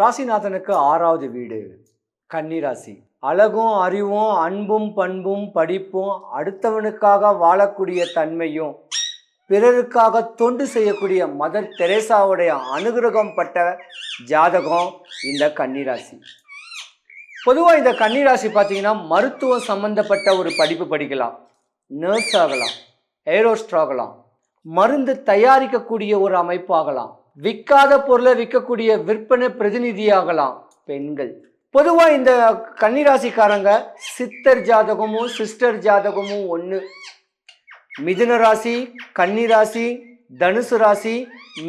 ராசிநாதனுக்கு ஆறாவது வீடு கன்னிராசி. அழகும் அறிவும் அன்பும் பண்பும் படிப்பும் அடுத்தவனுக்காக வாழக்கூடிய தன்மையும் பிறருக்காக தொண்டு செய்யக்கூடிய மதர் தெரேசாவுடைய அனுகிரகம் பட்ட ஜாதகம் இந்த கன்னிராசி. பொதுவாக இந்த கன்னிராசி பார்த்தீங்கன்னா மருத்துவம் சம்பந்தப்பட்ட ஒரு படிப்பு படிக்கலாம் நர்ஸ் ஆகலாம் ஏரோஸ்ட் ஆகலாம் மருந்து தயாரிக்கக்கூடிய ஒரு அமைப்பு ஆகலாம். விற்காத பொருளை விற்கக்கூடிய விற்பனை பிரதிநிதியாகலாம் பெண்கள். பொதுவாக இந்த கன்னிராசிக்காரங்க சித்தர் ஜாதகமும் சிஸ்டர் ஜாதகமும் ஒன்று மிதுன ராசி கன்னிராசி தனுசு ராசி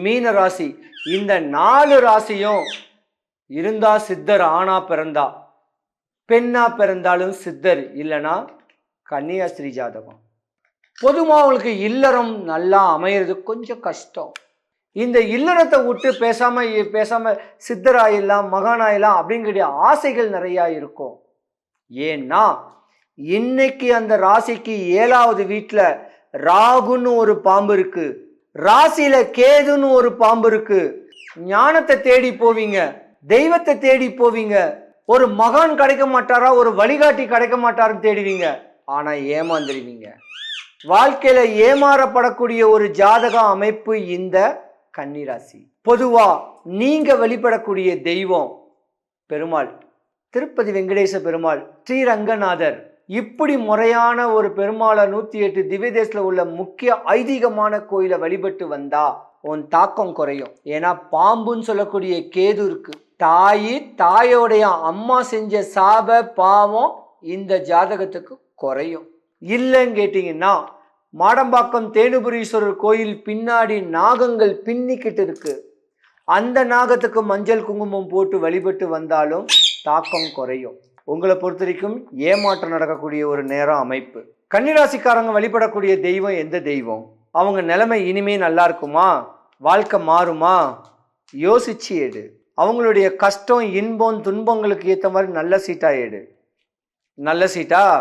மீன ராசி. இந்த நாலு ராசியும் இருந்தா சித்தர் ஆணா பிறந்தா. பெண்ணா பிறந்தாலும் சித்தர் இல்லைன்னா கன்னியாஸ்திரி ஜாதகம். பொதுவாக அவங்களுக்கு இல்லறம் நல்லா அமையிறது கொஞ்சம் கஷ்டம். இந்த இல்லறத்தை விட்டு பேசாம பேசாம சித்தராயிடலாம் மகானாயிடலாம் அப்படிங்கிற ஆசைகள் நிறையா இருக்கும். ஏன்னா இன்னைக்கு அந்த ராசிக்கு ஏழாவது வீட்டில் ராகுன்னு ஒரு பாம்பு இருக்கு. ராசியில கேதுன்னு ஒரு பாம்பு இருக்கு. ஞானத்தை தேடி போவீங்க தெய்வத்தை தேடி போவீங்க. ஒரு மகான் கிடைக்க மாட்டாரா ஒரு வழிகாட்டி கிடைக்க மாட்டாருன்னு தேடுவீங்க. ஆனா ஏமாந்துடுவீங்க வாழ்க்கையில ஏமாறப்படக்கூடிய ஒரு ஜாதக அமைப்பு இந்த கன்னிராசி. பொதுவா நீங்க வழிபடக்கூடிய தெய்வம் பெருமாள். திருப்பதி வெங்கடேச பெருமாள் ஸ்ரீரங்கநாதர். இப்படி முறையான ஒரு பெருமாளை நூத்தி எட்டு திவ்ய உள்ள முக்கிய ஐதீகமான கோயிலை வழிபட்டு வந்தா உன் தாக்கம் குறையும். ஏன்னா பாம்புன்னு சொல்லக்கூடிய கேது இருக்கு. தாயி தாயோடைய அம்மா செஞ்ச சாப பாவம் இந்த ஜாதகத்துக்கு குறையும். இல்லைன்னு கேட்டிங்கன்னா மாடம்பாக்கம் தேனுபுரீஸ்வரர் கோயில் பின்னாடி நாகங்கள் பின்னிக்கிட்டு இருக்கு அந்த நாகத்துக்கு மஞ்சள் குங்குமம் போட்டு வழிபட்டு வந்தாலும் தாக்கம் குறையும். உங்களை பொறுத்த வரைக்கும் ஏமாற்றம் நடக்கக்கூடிய ஒரு நேரம் அமைப்பு. கன்னிராசிக்காரங்க வழிபடக்கூடிய தெய்வம் எந்த தெய்வம்? அவங்க நிலைமை இனிமே நல்லா இருக்குமா? வாழ்க்கை மாறுமா? யோசிச்சு எடு. அவங்களுடைய கஷ்டம் இன்பம் துன்பங்களுக்கு ஏற்ற மாதிரி நல்ல சீட்டா எடு. நல்ல சீட்டா?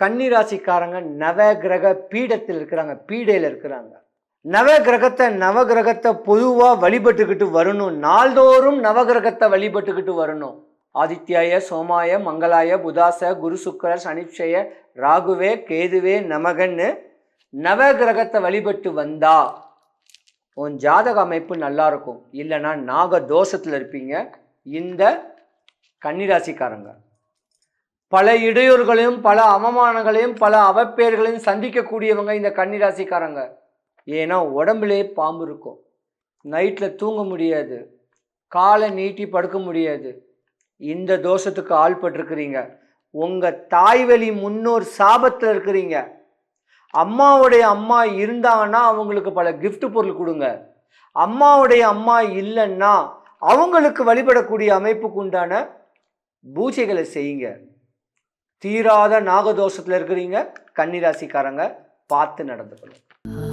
கன்னிராசிக்காரங்க நவகிரக பீடத்தில் இருக்கிறாங்க பீடையில் இருக்கிறாங்க. நவகிரகத்தை நவகிரகத்தை பொதுவாக வழிபட்டுக்கிட்டு வரணும். நாள்தோறும் நவகிரகத்தை வழிபட்டுக்கிட்டு வரணும். ஆதித்யாய சோமாய மங்களாய புதாச குரு சுக்கர சனிச்சய ராகுவே கேதுவே நமகன்னு நவகிரகத்தை வழிபட்டு வந்தா உன் ஜாதக அமைப்பு நல்லா இருக்கும். இல்லைன்னா நாக தோஷத்தில் இருப்பீங்க. இந்த கன்னிராசிக்காரங்க. பல இடையூறுகளையும் பல அவமானங்களையும் பல அவப்பெயர்களையும் சந்திக்கக்கூடியவங்க இந்த கன்னிராசிக்காரங்க. ஏன்னா உடம்புலே பாம்பு இருக்கும். நைட்டில் தூங்க முடியாது. காலை நீட்டி படுக்க முடியாது. இந்த தோஷத்துக்கு ஆள்பட்டிருக்கிறீங்க. உங்கள் தாய்வழி முன்னோர் சாபத்தில் இருக்கிறீங்க. அம்மாவுடைய அம்மா இருந்தாங்கன்னா அவங்களுக்கு பல கிஃப்ட் பொருள் கொடுங்க. அம்மாவுடைய அம்மா இல்லைன்னா அவங்களுக்கு வழிபடக்கூடிய அமைப்புக்கு உண்டான பூஜைகளை செய்யுங்க. தீராத நாகதோஷத்தில் இருக்கிறீங்க கன்னிராசிக்காரங்க பார்த்து நடந்துக்கணும்.